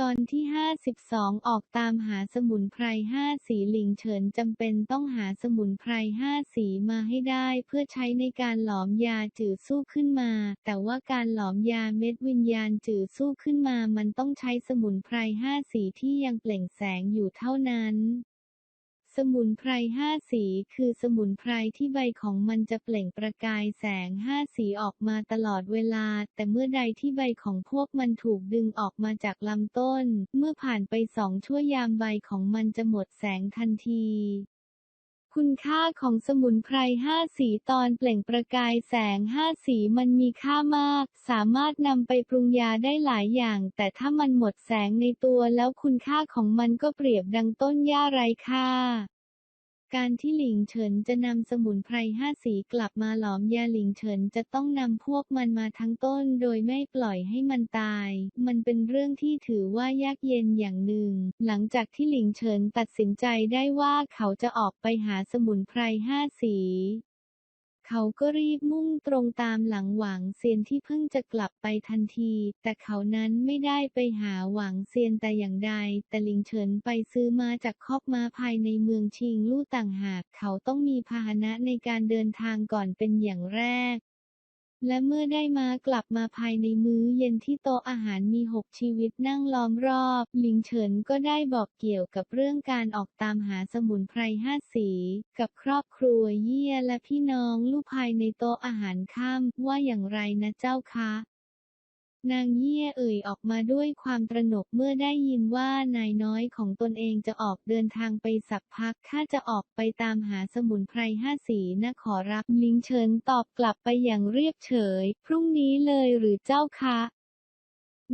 ตอนที่ 52 ออกตามหาสมุนไพร5สีหลิงเฉินจำเป็นต้องหาสมุนไพร5สีมาให้ได้เพื่อใช้ในการหลอมยาจืดสู้ขึ้นมา แต่ว่าการหลอมยาเม็ดวิญญาณจืดสู้ขึ้นมามันต้องใช้สมุนไพร5สีที่ยังเปล่งแสงอยู่เท่านั้น สมุนไพรห้าสีคือสมุนไพรที่ใบของมันจะเปล่งประกายแสงห้าสีออกมาตลอดเวลา แต่เมื่อใดที่ใบของพวกมันถูกดึงออกมาจากลำต้น เมื่อผ่านไปสองชั่วยามใบของมันจะหมดแสงทันที คุณค่าของสมุนไพรห้าสีตอนเปล่งประกายแสงห้าสีมันมีค่ามาก สามารถนำไปปรุงยาได้หลายอย่าง แต่ถ้ามันหมดแสงในตัวแล้วคุณค่าของมันก็เปรียบดังต้นหญ้าไร้ค่า การที่หลิงเฉินจะนำสมุนไพรห้าสีกลับมาหลอมยาหลิงเฉินจะต้องนำพวกมันมาทั้งต้นโดยไม่ปล่อยให้มันตาย มันเป็นเรื่องที่ถือว่ายากเย็นอย่างหนึ่ง หลังจากที่หลิงเฉินตัดสินใจได้ว่าเขาจะออกไปหาสมุนไพรห้าสี เขาก็รีบมุ่งตรงตามหลังหวังเซียนที่เพิ่งจะกลับไปทันที แต่เขานั้นไม่ได้ไปหาหวังเซียนแต่อย่างใด แต่ลิงเฉินไปซื้อมาจากคอกม้าภายในเมืองชิงลู่ต่างหาก เขาต้องมีพาหนะในการเดินทางก่อนเป็นอย่างแรก และเมื่อได้มากลับมาภายในมื้อเย็นที่โต๊ะอาหารมีหกชีวิตนั่งล้อมรอบหลิงเฉินก็ได้บอกเกี่ยวกับเรื่องการออกตามหาสมุนไพรห้าสี กับครอบครัวเยี่ยและพี่น้องลูกภายในโต๊ะอาหารค่ำว่าอย่างไรนะเจ้าคะ นางเยี่ยเอ่ยออกมาด้วยความตระหนกเมื่อได้ยินว่านายน้อยของตนเองจะออกเดินทางไปสักพักข้าจะออกไปตามหาสมุนไพรห้าสีนะขอรับลิงเชิญตอบกลับไปอย่างเรียบเฉย พรุ่งนี้เลยหรือเจ้าคะ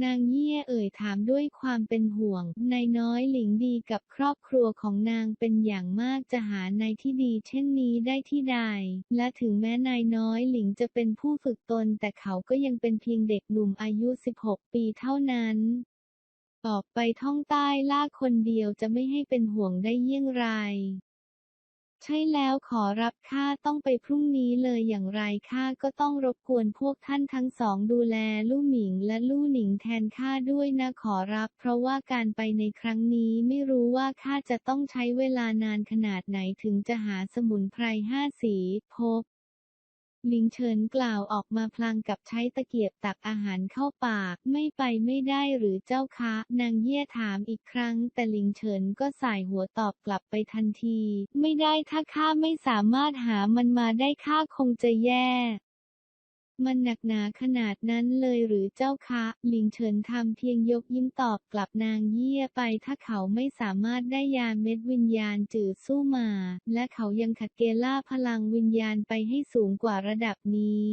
นางเยี่ยเอ่ยถามด้วยความเป็นห่วง นายน้อยหลิงดีกับครอบครัวของนางเป็นอย่างมากจะหานายที่ดีเช่นนี้ได้ที่ใด และถึงแม้นายน้อยหลิงจะเป็นผู้ฝึกตน แต่เขาก็ยังเป็นเพียงเด็กหนุ่มอายุ 16 ปีเท่านั้นออกไปท่องใต้ล่าคนเดียวจะไม่ให้เป็นห่วงได้เยี่ยงไร ใช่แล้วขอรับข้าต้องไปพรุ่งนี้เลยอย่างไรข้าก็ต้องรบกวนพวกท่านทั้งสองดูแลลู่หมิงและลู่หนิงแทนข้าด้วยนะขอรับ เพราะว่าการไปในครั้งนี้ไม่รู้ว่าข้าจะต้องใช้เวลานานขนาดไหนถึงจะหาสมุนไพรห้าสีพบ ลิงเฉินกล่าวออกมาพลางกับใช้ตะเกียบตักอาหารเข้าปาก ไม่ไปไม่ได้หรือเจ้าคะ นางเยี่ยถามอีกครั้ง แต่ลิงเฉินก็สายหัวตอบกลับไปทันที ไม่ได้ถ้าข้าไม่สามารถหามันมาได้ข้าคงจะแย่ มันหนักหนาขนาดนั้นเลยหรือเจ้าคะหลิงเฉินทำเพียงยกยิ้มตอบกลับนางเยี่ยไปถ้าเขาไม่สามารถได้ยาเม็ดวิญญาณจืดสู้มา และเขายังขัดเกลล่าพลังวิญญาณไปให้สูงกว่าระดับนี้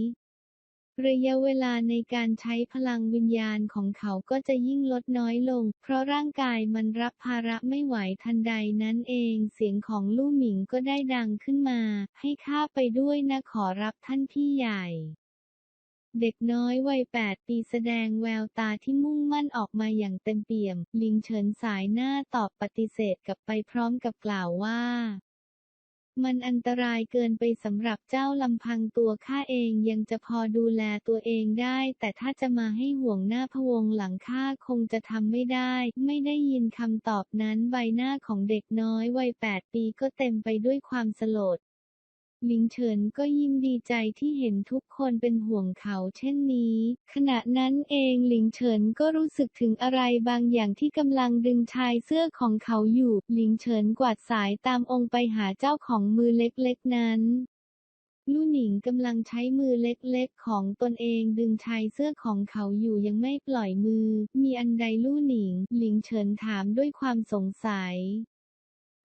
ระยะเวลาในการใช้พลังวิญญาณของเขาก็จะยิ่งลดน้อยลง เพราะร่างกายมันรับภาระไม่ไหวทันใดนั้นเองเสียงของลู่หมิงก็ได้ดังขึ้นมา ให้ข้าไปด้วยนะขอรับท่านพี่ใหญ่ เด็กน้อยวัยแปดปีแสดงแววตาที่มุ่งมั่นออกมาอย่างเต็มเปี่ยม ลิงเฉินสายหน้าตอบปฏิเสธกลับไปพร้อมกับกล่าวว่า มันอันตรายเกินไปสำหรับเจ้าลำพังตัวข้าเองยังจะพอดูแลตัวเองได้ แต่ถ้าจะมาให้ห่วงหน้าพวงหลังข้าคงจะทำไม่ได้ ไม่ได้ยินคำตอบนั้นใบหน้าของเด็กน้อยวัยแปดปีก็เต็มไปด้วยความสลด หลิงเฉินก็ยิ่งดีใจที่เห็นทุกคนเป็นห่วงเขาเช่นนี้ ขณะนั้นเองหลิงเฉินก็รู้สึกถึงอะไรบางอย่างที่กำลังดึงชายเสื้อของเขาอยู่ หลิงเฉินกวาดสายตามองไปหาเจ้าของมือเล็กๆนั้นลู่หนิงกำลังใช้มือเล็กๆ ของตนเองดึงชายเสื้อของเขาอยู่ยังไม่ปล่อยมือ มีอันใดลู่หนิง หลิงเฉินถามด้วยความสงสัย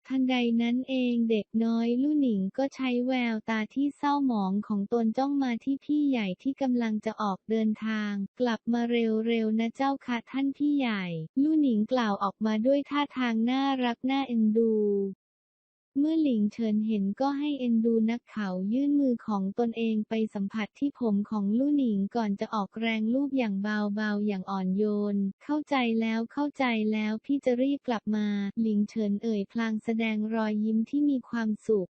ทันใดนั้นเองเด็กน้อยลู่หนิงก็ใช้แววตาที่เศร้าหมองของตนจ้องมาที่พี่ใหญ่ที่กำลังจะออกเดินทาง กลับมาเร็วๆนะเจ้าค่ะท่านพี่ใหญ่ ลู่หนิงกล่าวออกมาด้วยท่าทางน่ารักน่าเอ็นดู เมื่อหลิงเฉินเห็นก็ให้เอ็นดูนักเขายื่นมือของตนเองไปสัมผัสที่ผมของลู่หนิงก่อนจะออกแรงลูบอย่างเบาๆอย่างอ่อนโยน เข้าใจแล้วเข้าใจแล้วพี่จะรีบกลับมา หลิงเฉินเอ่ยพลางแสดงรอยยิ้มที่มีความสุข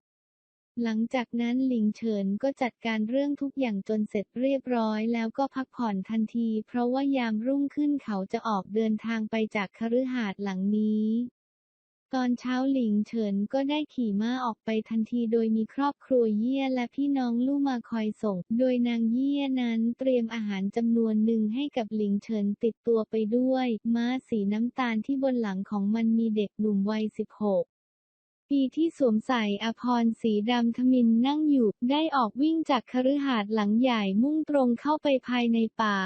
หลังจากนั้นหลิงเฉินก็จัดการเรื่องทุกอย่างจนเสร็จเรียบร้อยแล้วก็พักผ่อนทันที เพราะว่ายามรุ่งขึ้นเขาจะออกเดินทางไปจากคฤหาสน์หลังนี้ ตอนเช้าหลิงเฉินก็ได้ขี่ม้าออกไปทันทีโดยมีครอบครัวเยี่ยและพี่น้องลู่มาคอยส่ง โดยนางเยี่ยนั้นเตรียมอาหารจำนวนหนึ่งให้กับหลิงเฉินติดตัวไปด้วย ม้าสีน้ำตาลที่บนหลังของมันมีเด็กหนุ่มวัย16ปีที่สวมใส่อภรสีดำทมินนั่งอยู่ ได้ออกวิ่งจากคฤหาสน์หลังใหญ่มุ่งตรงเข้าไปภายในป่า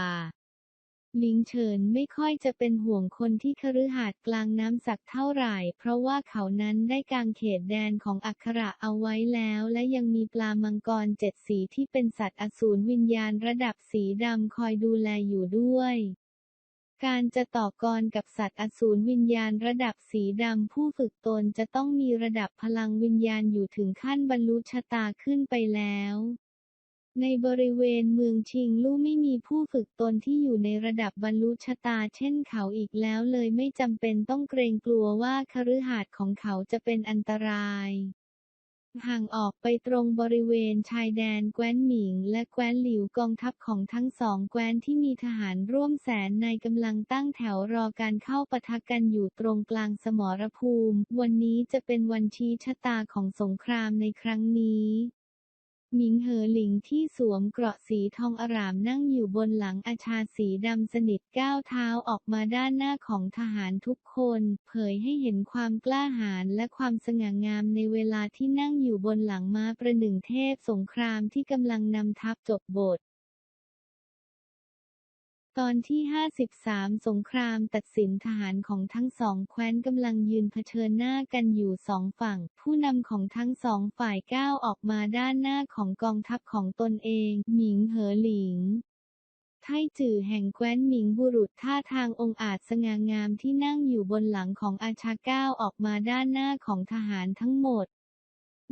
หลิงเฉินไม่ค่อยจะเป็นห่วงคนที่คฤหาสน์กลางน้ำสักเท่าไหร่ เพราะว่าเขานั้นได้กางเขตแดนของอักขระเอาไว้แล้ว และยังมีปลามังกรเจ็ดสีที่เป็นสัตว์อสูรวิญญาณระดับสีดำคอยดูแลอยู่ด้วยการจะต่อกรกับสัตว์อสูรวิญญาณระดับสีดำผู้ฝึกตนจะต้องมีระดับพลังวิญญาณอยู่ถึงขั้นบรรลุชะตาขึ้นไปแล้ว ในบริเวณเมืองชิงลู่ไม่มีผู้ฝึกตนที่อยู่ในระดับบรรลุชะตาเช่นเขาอีกแล้วเลยไม่จำเป็นต้องเกรงกลัวว่าคฤหาสน์ของเขาจะเป็นอันตราย ห่างออกไปตรงบริเวณชายแดนแคว้นหมิง และแคว้นหลิวกองทัพของทั้งสองแคว้นที่มีทหารร่วมแสนนายกำลังตั้งแถวรอการเข้าปะทะกันอยู่ตรงกลางสมรภูมิ วันนี้จะเป็นวันชี้ชะตาของสงครามในครั้งนี้ หมิงเหอหลิงที่สวมเกราะสีทองอร่ามนั่งอยู่บนหลังอาชาสีดำสนิทก้าวเท้าออกมาด้านหน้าของทหารทุกคน เผยให้เห็นความกล้าหาญและความสง่างามในเวลาที่นั่งอยู่บนหลังม้าประหนึ่งเทพสงครามที่กำลังนำทัพจบบท ตอนที่ 53 สงครามตัดสินทหารของทั้งสองแคว้นกำลังยืนเผชิญหน้ากันอยู่สองฝั่ง ผู้นำของทั้งสองฝ่ายก้าวออกมาด้านหน้าของกองทัพของตนเอง หมิงเหอหลิงไทจื่อแห่งแคว้นหมิงบุรุษท่าทางองอาจสง่างามที่นั่งอยู่บนหลังของอาชาก้าวออกมาด้านหน้าของทหารทั้งหมด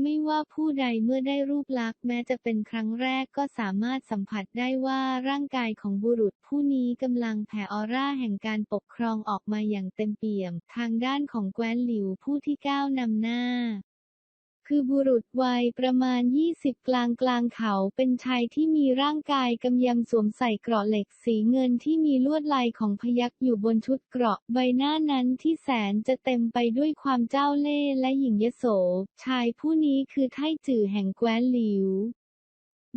ไม่ว่าผู้ใดเมื่อได้รูปลักษณ์แม้จะเป็นครั้งแรกก็สามารถสัมผัสได้ว่าร่างกายของบุรุษผู้นี้กำลังแผ่ออร่าแห่งการปกครองออกมาอย่างเต็มเปี่ยม ทางด้านของแคว้นหลิวผู้ที่ก้าวนำหน้า คือบุรุษวัยประมาณ 20 กลางกลางเขาเป็นชายที่มีร่างกายกำยำสวมใส่เกราะเหล็กสีเงินที่มีลวดลายของพยักอยู่บนชุดเกราะใบหน้านั้นที่แสนจะเต็มไปด้วยความเจ้าเล่ห์และหยิ่งยโส ชายผู้นี้คือไทจื่อแห่งแคว้นหลิว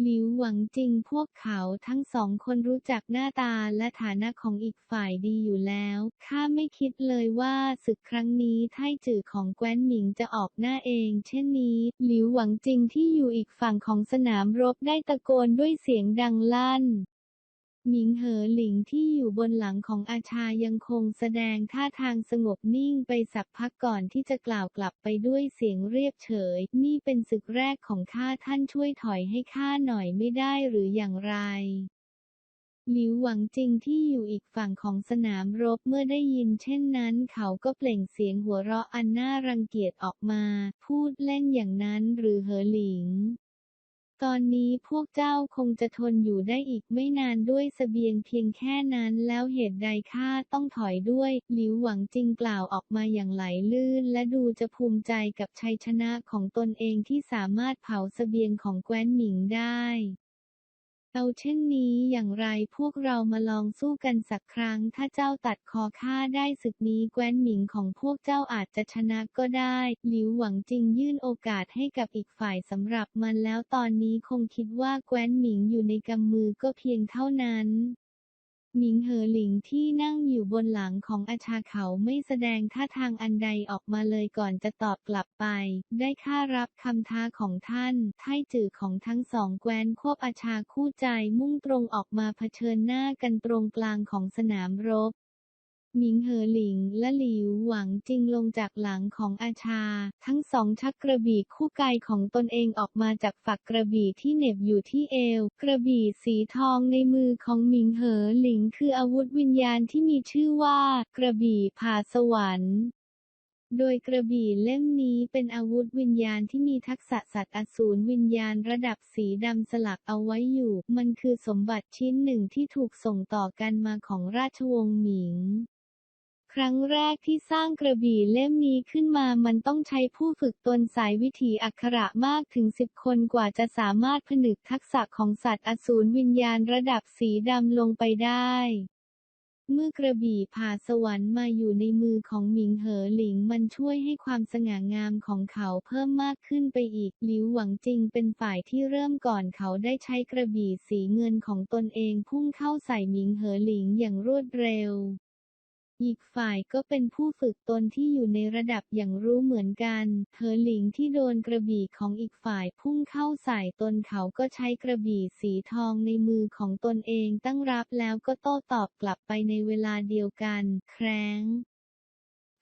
หลิวหวังจริงพวกเขาทั้งสองคนรู้จักหน้าตาและฐานะของอีกฝ่ายดีอยู่แล้ว ข้าไม่คิดเลยว่าศึกครั้งนี้ไท่จื่อของแคว้นหมิงจะออกหน้าเอง เช่นนี้ หลิวหวังจริงที่อยู่อีกฝั่งของสนามรบได้ตะโกนด้วยเสียงดังลั่น หมิงเหอหลิงที่อยู่บนหลังของอาชายังคงแสดงท่าทางสงบนิ่งไปสักพักก่อนที่จะกล่าวกลับไปด้วยเสียงเรียบเฉย นี่เป็นศึกแรกของข้าท่านช่วยถอยให้ข้าหน่อยไม่ได้หรืออย่างไรหลิวหวังจริงที่อยู่อีกฝั่งของสนามรบเมื่อได้ยินเช่นนั้น เขาก็เปล่งเสียงหัวเราะอันน่ารังเกียจออกมา พูดเล่นอย่างนั้นหรือเหอหลิง ตอนนี้พวกเจ้าคงจะทนอยู่ได้อีกไม่นานด้วยเสบียงเพียงแค่นั้นแล้วเหตุใดข้าต้องถอยด้วย หลิวหวังจริงกล่าวออกมาอย่างไหลลื่น และดูจะภูมิใจกับชัยชนะของตนเองที่สามารถเผาเสบียงของแกว้นหมิงได้ เอาเช่นนี้อย่างไรพวกเรามาลองสู้กันสักครั้ง ถ้าเจ้าตัดคอข้าได้ศึกนี้แคว้นหมิงของพวกเจ้าอาจจะชนะก็ได้ หลิวหวังจริงยื่นโอกาสให้กับอีกฝ่ายสำหรับมันแล้วตอนนี้คงคิดว่าแคว้นหมิงอยู่ในกำมือก็เพียงเท่านั้น หมิงเหอหลิงที่นั่งอยู่บนหลังของอาชาเขาไม่แสดงท่าทางอันใดออกมาเลยก่อนจะตอบกลับไป ได้ค่ารับคำท้าของท่านไท่จื่อของทั้งสองแกวนควบอาชาคู่ใจมุ่งตรงออกมาเผชิญหน้ากันตรงกลางของสนามรบ หมิงเหอหลิงและหลิวหวังจริงลงจากหลังของอาชา ทั้งสองชักกระบี่คู่กายของตนเองออกมาจากฝักกระบี่ที่เหน็บอยู่ที่เอว กระบี่สีทองในมือของหมิงเหอหลิงคืออาวุธวิญญาณที่มีชื่อว่า กระบี่ผาสวรรค์โดยกระบี่เล่มนี้เป็นอาวุธวิญญาณที่มีทักษะสัตว์อสูรวิญญาณระดับสีดำสลักเอาไว้อยู่ มันคือสมบัติชิ้นหนึ่งที่ถูกส่งต่อกันมาของราชวงศ์หมิง ครั้งแรกที่สร้างกระบี่เล่มนี้ขึ้นมามันต้องใช้ผู้ฝึกตนสายวิถีอักขระมากถึงสิบคนกว่าจะสามารถผนึกทักษะของสัตว์อสูรวิญญาณระดับสีดำลงไปได้ เมื่อกระบี่ผ่าสวรรค์มาอยู่ในมือของหมิงเหอหลิงมันช่วยให้ความสง่างามของเขาเพิ่มมากขึ้นไปอีกหลิวหวังจริงเป็นฝ่ายที่เริ่มก่อนเขาได้ใช้กระบี่สีเงินของตนเองพุ่งเข้าใส่หมิงเหอหลิงอย่างรวดเร็ว อีกฝ่ายก็เป็นผู้ฝึกตนที่อยู่ในระดับอย่างรู้เหมือนกันเหอหลิงที่โดนกระบี่ของอีกฝ่ายพุ่งเข้าใส่ตนเขาก็ใช้กระบี่สีทองในมือของตนเองตั้งรับแล้วก็โต้ตอบกลับไปในเวลาเดียวกัน แคร้ง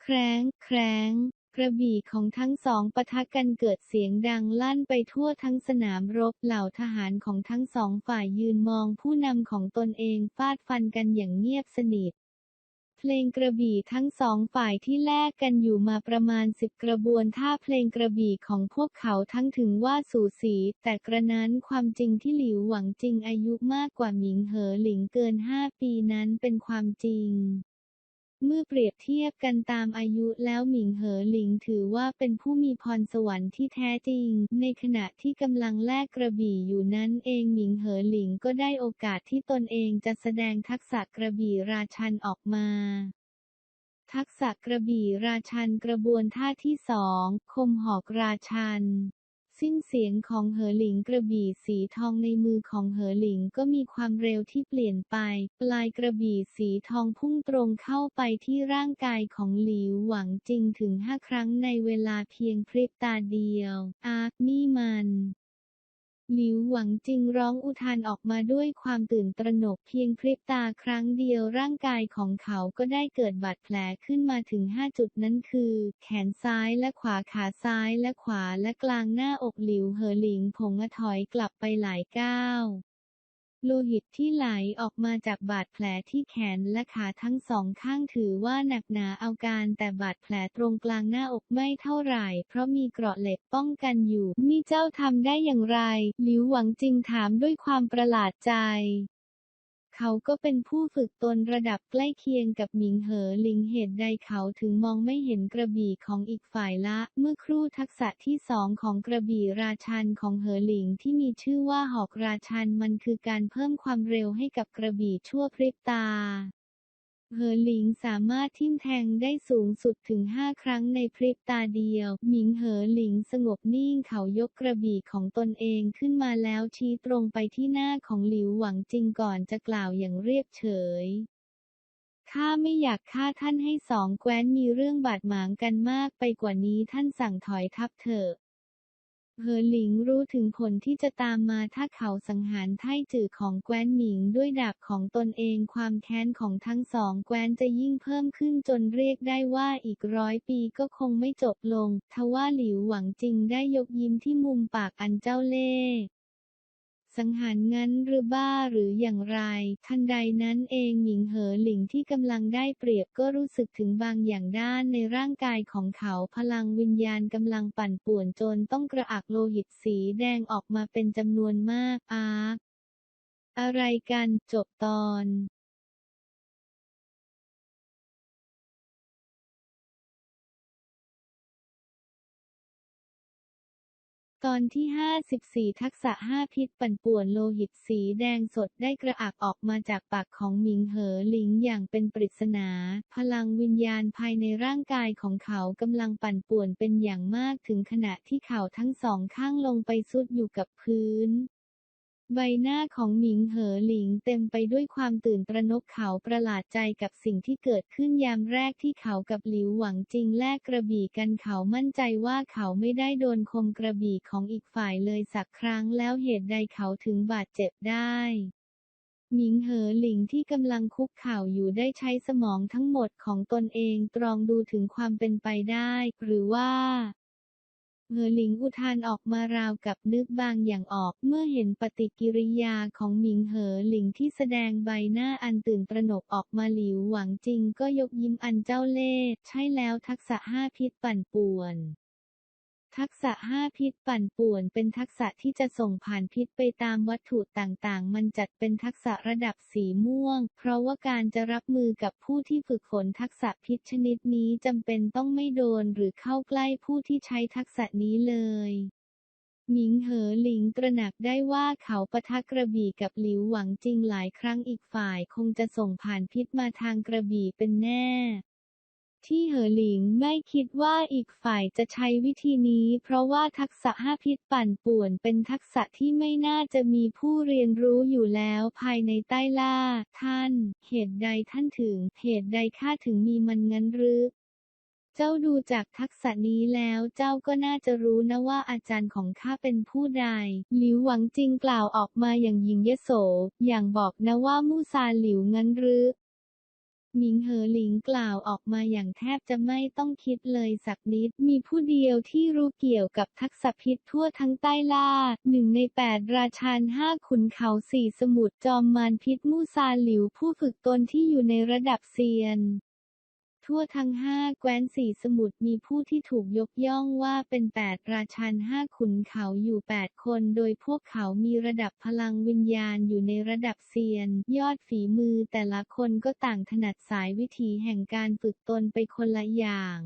แคร้ง แคร้งกระบี่ของทั้งสองปะทะกันเกิดเสียงดังลั่นไปทั่วทั้งสนามรบเหล่าทหารของทั้งสองฝ่ายยืนมองผู้นำของตนเองฟาดฟันกันอย่างเงียบสนิท เพลงกระบี่ทั้งสองฝ่ายที่แลกกันอยู่มาประมาณสิบกระบวนท่าเพลงกระบี่ของพวกเขาทั้งถึงว่าสูสี แต่กระนั้นความจริงที่หลิวหวังจริงอายุมากกว่าหมิงเหอหลิงเกินห้าปีนั้นเป็นความจริง เมื่อเปรียบเทียบกันตามอายุแล้วหมิงเหอหลิงถือว่าเป็นผู้มีพรสวรรค์ที่แท้จริง ในขณะที่กำลังแลกกระบี่อยู่นั้นเองหมิงเหอหลิงก็ได้โอกาสที่ตนเองจะแสดงทักษะกระบี่ราชันออกมาทักษะกระบี่ราชันกระบวนท่าที่สองคมหอกราชัน สิ้นเสียงของเหอหลิงกระบี่สีทองในมือของเหอหลิงก็มีความเร็วที่เปลี่ยนไป ปลายกระบี่สีทองพุ่งตรงเข้าไปที่ร่างกายของหลิวหวังจริงถึงห้าครั้งในเวลาเพียงพริบตาเดียวอาร์นี่มัน หลิวหวังจริงร้องอุทานออกมาด้วยความตื่นตระหนกเพียงพริบตาครั้งเดียวร่างกายของเขาก็ได้เกิดบาดแผลขึ้นมาถึง5จุดนั้นคือ แขนซ้ายและขวาขาซ้ายและขวาและกลางหน้าอกหลิวเหอหลิงผงะถอยกลับไปหลายก้าว โลหิตที่ไหลออกมาจากบาดแผลที่แขนและขาทั้งสองข้างถือว่าหนักหนาเอาการแต่บาดแผลตรงกลางหน้าอกไม่เท่าไหร่ เพราะมีเกราะเหล็กป้องกันอยู่ นี่เจ้าทำได้อย่างไร หลิวหวังจริงถามด้วยความประหลาดใจ เขาก็เป็นผู้ฝึกตนระดับใกล้เคียงกับหมิงเหอหลิงเหตุใดเขาถึงมองไม่เห็นกระบี่ของอีกฝ่ายละ เมื่อครู่ทักษะที่สองของกระบี่ราชันของเหอหลิงที่มีชื่อว่าหอกราชันมันคือการเพิ่มความเร็วให้กับกระบี่ชั่วพริบตา เหอหลิงสามารถทิ่มแทงได้สูงสุดถึง 5 ครั้งในพริบตาเดียว หมิงเหอหลิงสงบนิ่งเขายกกระบี่ของตนเองขึ้นมาแล้วชี้ตรงไปที่หน้าของหลิวหวังจริงก่อนจะกล่าวอย่างเรียบเฉยข้าไม่อยากฆ่าท่านให้สองแคว้นมีเรื่องบาดหมางกันมากไปกว่านี้ท่านสั่งถอยทัพเถอะ เหอหลิงรู้ถึงผลที่จะตามมาถ้าเขาสังหารไท่จื่อของแคว้นหมิงด้วยดาบของตนเองความแค้นของทั้งสองแคว้นจะยิ่งเพิ่มขึ้นจนเรียกได้ว่าอีกร้อยปีก็คงไม่จบลง ทว่าหลิวหวังจริงได้ยกยิ้มที่มุมปากอันเจ้าเล่ห์ สังหารงั้นหรือบ้าหรืออย่างไร ทันใดนั้นเองหญิงเหอหลิงที่กำลังได้เปรียบก็รู้สึกถึงบางอย่างด้านในร่างกายของเขาพลังวิญญาณกำลังปั่นป่วนจนต้องกระอักโลหิตสีแดงออกมาเป็นจำนวนมากอาร์อะไรกันจบตอน ตอนที่ 54 ทักษะ 5 พิษปั่นป่วนโลหิตสีแดงสดได้กระอักออกมาจากปากของหมิงเหอหลิงอย่างเป็นปริศนา พลังวิญญาณภายในร่างกายของเขากำลังปั่นป่วนเป็นอย่างมากถึงขณะที่เขาทั้งสองข้างลงไปซุดอยู่กับพื้น ใบหน้าของหมิงเหอหลิงเต็มไปด้วยความตื่นตระหนกเขาประหลาดใจกับสิ่งที่เกิดขึ้นยามแรกที่เขากับหลิวหวังจริงแลกกระบี่กันเขามั่นใจว่าเขาไม่ได้โดนคมกระบี่ของอีกฝ่ายเลยสักครั้งแล้วเหตุใดเขาถึงบาดเจ็บได้หมิงเหอหลิงที่กำลังคุกเข่าอยู่ได้ใช้สมองทั้งหมดของตนเองตรองดูถึงความเป็นไปได้ หรือว่า เหอหลิงอุทานออกมาราวกับนึกบางอย่างออก เมื่อเห็นปฏิกิริยาของหมิงเหอหลิงที่แสดงใบหน้าอันตื่นตระหนกออกมาหลิวหวังจริงก็ยกยิ้มอันเจ้าเล่ห์ใช่แล้วทักษะห้าพิษปั่นป่วน ทักษะ5พิษปั่นป่วนเป็นทักษะที่จะส่งผ่านพิษไปตามวัตถุต่างๆ มันจัดเป็นทักษะระดับสีม่วง เพราะว่าการจะรับมือกับผู้ที่ฝึกฝนทักษะพิษชนิดนี้จำเป็นต้องไม่โดนหรือเข้าใกล้ผู้ที่ใช้ทักษะนี้เลยหมิงเหอหลิงตระหนักได้ว่าเขาปะทะกระบี่กับหลิวหวังจริงหลายครั้งอีกฝ่ายคงจะส่งผ่านพิษมาทางกระบี่เป็นแน่ ที่เหอหลิงไม่คิดว่าอีกฝ่ายจะใช้วิธีนี้ เพราะว่าทักษะห้าพิษปั่นป่วนเป็นทักษะที่ไม่น่าจะมีผู้เรียนรู้อยู่แล้วภายในใต้ล่า ท่าน เหตุใดท่านถึง เหตุใดข้าถึงมีมันงั้นหรือเจ้าดูจากทักษะนี้แล้วเจ้าก็น่าจะรู้นะว่าอาจารย์ของข้าเป็นผู้ใด หลิวหวังจริงกล่าวออกมาอย่างหญิงยโส อย่างบอกนะว่ามู่ซาหลิวงั้นหรือ หมิงเหอหลิงกล่าวออกมาอย่างแทบจะไม่ต้องคิดเลยสักนิด มีผู้เดียวที่รู้เกี่ยวกับทักษะพิษทั่วทั้งใต้ล่าหนึ่งในแปดราชาห้าขุนเขาสี่สมุทรจอมมารพิษมูซาหลิวผู้ฝึกตนที่อยู่ในระดับเซียน ทั่วทั้งห้าแคว้นสี่สมุทรมีผู้ที่ถูกยกย่องว่าเป็นแปดราชันห้าขุนเขาอยู่แปดคน โดยพวกเขามีระดับพลังวิญญาณอยู่ในระดับเซียน ยอดฝีมือแต่ละคนก็ต่างถนัดสายวิธีแห่งการฝึกตนไปคนละอย่าง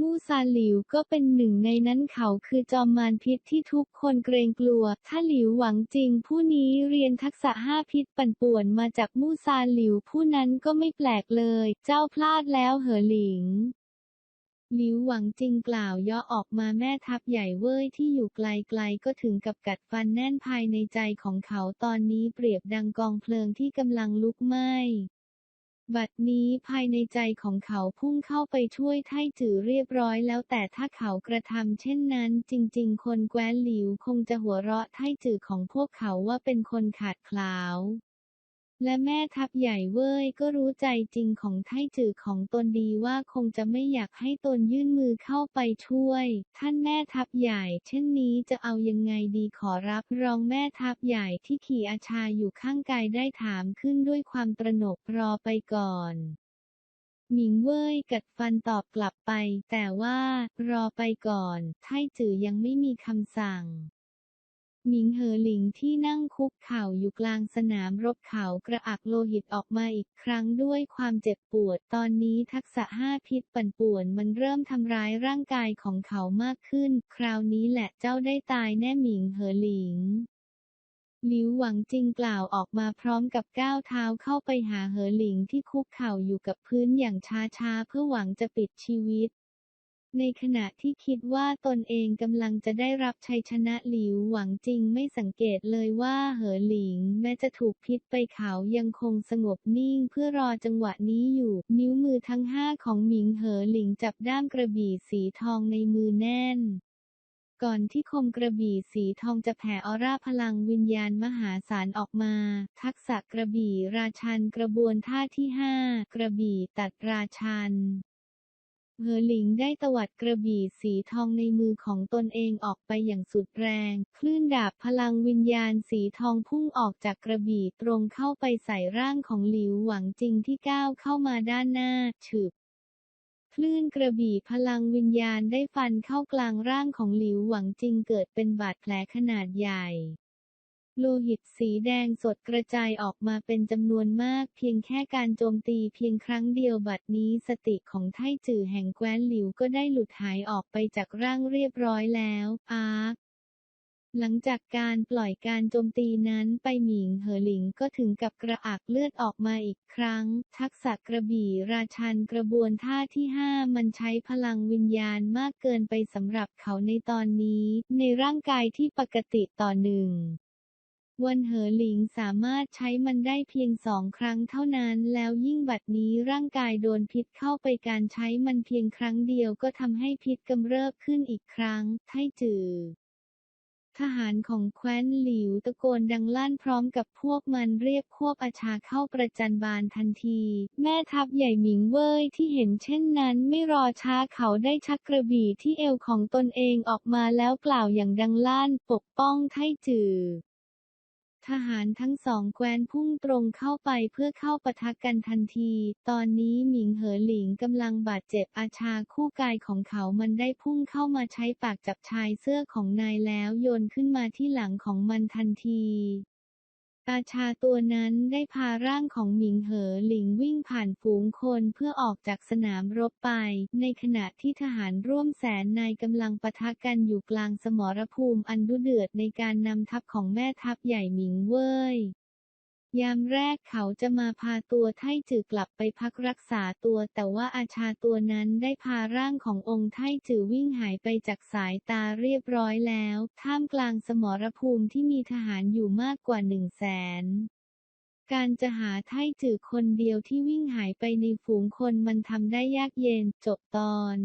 มูซาหลิวก็เป็นหนึ่งในนั้นเขาคือจอมมารพิษที่ทุกคนเกรงกลัว ถ้าหลิวหวังจริง ผู้นี้เรียนทักษะห้าพิษปั่นป่วนมาจากมูซาหลิวผู้นั้นก็ไม่แปลกเลย เจ้าพลาดแล้วเหอหลิงหลิวหวังจริงกล่าวย่อออกมาแม่ทัพใหญ่เว่ยที่อยู่ไกลๆก็ถึงกับกัดฟันแน่นภายในใจของเขาตอนนี้เปรียบดังกองเพลิงที่กำลังลุกไหม้ บัดนี้ภายในใจของเขาพุ่งเข้าไปช่วยไท่จือเรียบร้อยแล้วแต่ถ้าเขากระทำเช่นนั้น จริง ๆ คนแกว้นหลิวคงจะหัวเราะไท่จือของพวกเขาว่าเป็นคนขาดขลาว และแม่ทัพใหญ่เว่ยก็รู้ใจจริงของไทจือของตนดีว่าคงจะไม่อยากให้ตนยื่นมือเข้าไปช่วย ท่านแม่ทัพใหญ่ เช่นนี้จะเอายังไงดีขอรับรองแม่ทัพใหญ่ที่ขี่อาชาอยู่ข้างกายได้ถามขึ้นด้วยความตระหนกรอไปก่อนหมิงเว่ยกัดฟันตอบกลับไป แต่ว่า รอไปก่อน ไทจือยังไม่มีคำสั่ง หมิงเหอหลิงที่นั่งคุกเข่าอยู่กลางสนามรบเขากระอักโลหิตออกมาอีกครั้งด้วยความเจ็บปวด ตอนนี้ทักษะห้าพิษปั่นป่วนมันเริ่มทำร้ายร่างกายของเขามากขึ้น คราวนี้แหละเจ้าได้ตายแน่หมิงเหอหลิงหลิวหวังจริงกล่าวออกมาพร้อมกับก้าวเท้าเข้าไปหาเหอหลิงที่คุกเข่าอยู่กับพื้นอย่างช้าๆเพื่อหวังจะปิดชีวิต ในขณะที่คิดว่าตนเองกำลังจะได้รับชัยชนะหลิวหวังจริงไม่สังเกตเลยว่าเหอหลิง แม้จะถูกพิษไปเขายังคงสงบนิ่งเพื่อรอจังหวะนี้อยู่ นิ้วมือทั้งห้าของหมิงเหอหลิงจับด้ามกระบี่สีทองในมือแน่นก่อนที่คมกระบี่สีทองจะแผ่ออร่าพลังวิญญาณมหาศาลออกมา ทักษะกระบี่ราชันกระบวนท่าที่ห้ากระบี่ตัดราชัน เหอหลิงได้ตวัดกระบี่สีทองในมือของตนเองออกไปอย่างสุดแรง คลื่นดาบพลังวิญญาณสีทองพุ่งออกจากกระบี่ตรงเข้าไปใส่ร่างของหลิวหวังจริงที่ก้าวเข้ามาด้านหน้าฉึบคลื่นกระบี่พลังวิญญาณได้ฟันเข้ากลางร่างของหลิวหวังจริงเกิดเป็นบาดแผลขนาดใหญ่ โลหิตสีแดงสดกระจายออกมาเป็นจำนวนมาก เพียงแค่การโจมตีเพียงครั้งเดียวบัดนี้สติของไทจื่อแห่งแคว้นหลิวก็ได้หลุดหายออกไปจากร่างเรียบร้อยแล้วอาร์คหลังจากการปล่อยการโจมตีนั้นไปหมิงเหอหลิงก็ถึงกับกระอักเลือดออกมาอีกครั้ง ทักษะกระบี่ราชันกระบวนท่าที่ห้ามันใช้พลังวิญญาณมากเกินไปสำหรับเขาในตอนนี้ ในร่างกายที่ปกติต่อหนึ่ง วันเหอหลิงสามารถใช้มันได้เพียงสองครั้งเท่านั้นแล้วยิ่งบัดนี้ร่างกายโดนพิษเข้าไปการใช้มันเพียงครั้งเดียวก็ทำให้พิษกำเริบขึ้นอีกครั้ง ไทจือทหารของแคว้นหลิวตะโกนดังลั่นพร้อมกับพวกมันเรียกควบอาชาเข้าประจันบานทันที แม่ทัพใหญ่หมิงเว่ยที่เห็นเช่นนั้นไม่รอช้าเขาได้ชักกระบี่ที่เอวของตนเองออกมาแล้วกล่าวอย่างดังลั่นปกป้องไทจือ ทหารทั้งสองแคว้นพุ่งตรงเข้าไปเพื่อเข้าปะทะกันทันที ตอนนี้หมิงเหอหลิงกำลังบาดเจ็บอาชาคู่กายของเขามันได้พุ่งเข้ามาใช้ปากจับชายเสื้อของนายแล้วโยนขึ้นมาที่หลังของมันทันที ตาชาตัวนั้นได้พาร่างของหมิงเหอหลิงวิ่งผ่านฝูงคนเพื่อออกจากสนามรบไป ในขณะที่ทหารร่วมแสนนายกำลังปะทะกันอยู่กลางสมรภูมิอันดุเดือดในการนำทัพของแม่ทัพใหญ่หมิงเว่ย ยามแรกเขาจะมาพาตัวไทจือกลับไปพักรักษาตัว แต่ว่าอาชาตัวนั้นได้พาร่างขององค์ไทจือวิ่งหายไปจากสายตาเรียบร้อยแล้ว ท่ามกลางสมรภูมิที่มีทหารอยู่มากกว่าหนึ่งแสนการจะหาไทจือคนเดียวที่วิ่งหายไปในฝูงคนมันทำได้ยากเย็นจบตอน